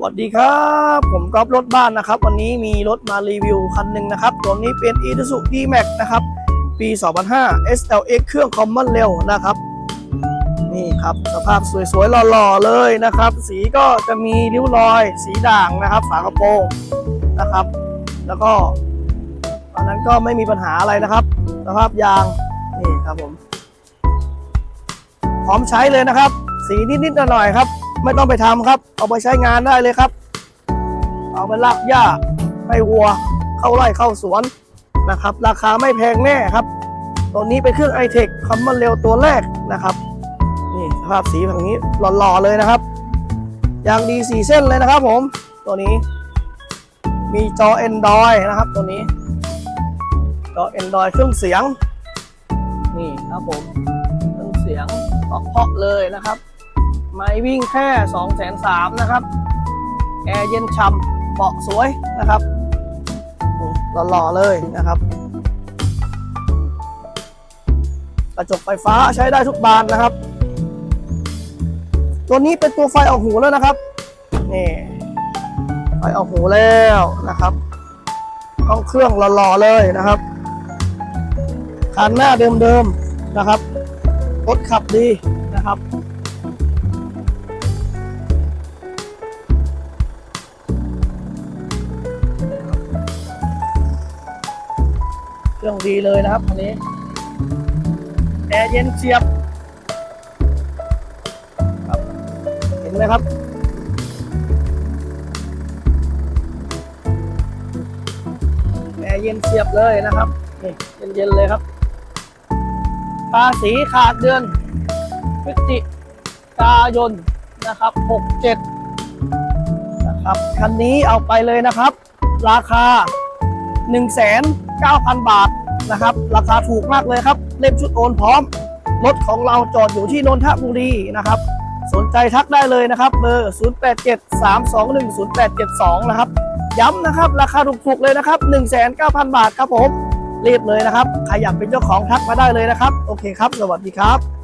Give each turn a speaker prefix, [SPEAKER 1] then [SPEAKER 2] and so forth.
[SPEAKER 1] สวัสดีครับ ผมก๊อฟรถบ้านนะครับ วันนี้มีรถมารีวิวคันหนึ่งนะครับ ตัวนี้เป็น i s u z u D-Max นะครับ ปี 2005 SLX เครื่อง Common Rail นะครับ นี่ครับ สภาพสวยๆหล่อๆเลยนะครับ สีก็จะมีริ้วรอย สีด่างนะครับ ฝากระโปรงนะครับ แล้วก็ตอนนั้นก็ไม่มีปัญหาอะไรนะครับ สภาพยางนี่ครับผม พร้อมใช้เลยนะครับ สีนิดๆหน่อยๆครับ ไม่ต้องไปทำครับ เอาไปใช้งานได้เลยครับ เอาไปลากหญ้าให้วัว เข้าไร่เข้าสวนนะครับ ราคาไม่แพงแน่ครับตัวนี้เป็นเครื่อง i t e c คคอมมอนเร็วตัวแรกนะครับ นี่สภาพสีแบบนี้หล่อๆเลยนะครับยางดีสีเส้นเลยนะครับผม ตัวนี้ มีจอ Android นะครับ ตัวนี้ จอ Android เครื่องเสียง นี่ครับผม เครื่องเสียงเพาะเลยนะครับ ไม่วิ่งแค่2องแสนสามนะครับ แอร์เย็นฉ่ำเบาะสวยนะครับหล่อๆเลยนะครับ กระจกไฟฟ้าใช้ได้ทุกบานนะครับ ตัวนี้เป็นตัวไฟออกหูแล้วนะครับนี่ไฟออกหูแล้วนะครับห้องเครื่องหล่อๆเลยนะครับคันหน้าเดิมๆนะครับรถขับดีนะครับ รื่องดีเลยนะครับคันนี้แอร์เย็นเฉียบครับเห็นไหมครับแอร์เย็นเฉียบเลยนะครับนี่เย็นๆเลยครับภาษีขาดเดือนพฤศจิกายนนะครับ 67 นะครับ คันนี้เอาไปเลยนะครับ ราคา 1,900 บาทนะครับ ราคาถูกมากเลยครับ เล่มชุดโอนพร้อม รถของเราจอดอยู่ที่นนทบุรีนะครับ สนใจทักได้เลยนะครับเบอร์ 0873210872 นะครับ ย้ำนะครับ ราคาถูกๆเลยนะครับ 1,900บาทครับผมรีบเลยนะครับ ใครอยากเป็นเจ้าของทักมาได้เลยนะครับ โอเคครับ สวัสดีครับ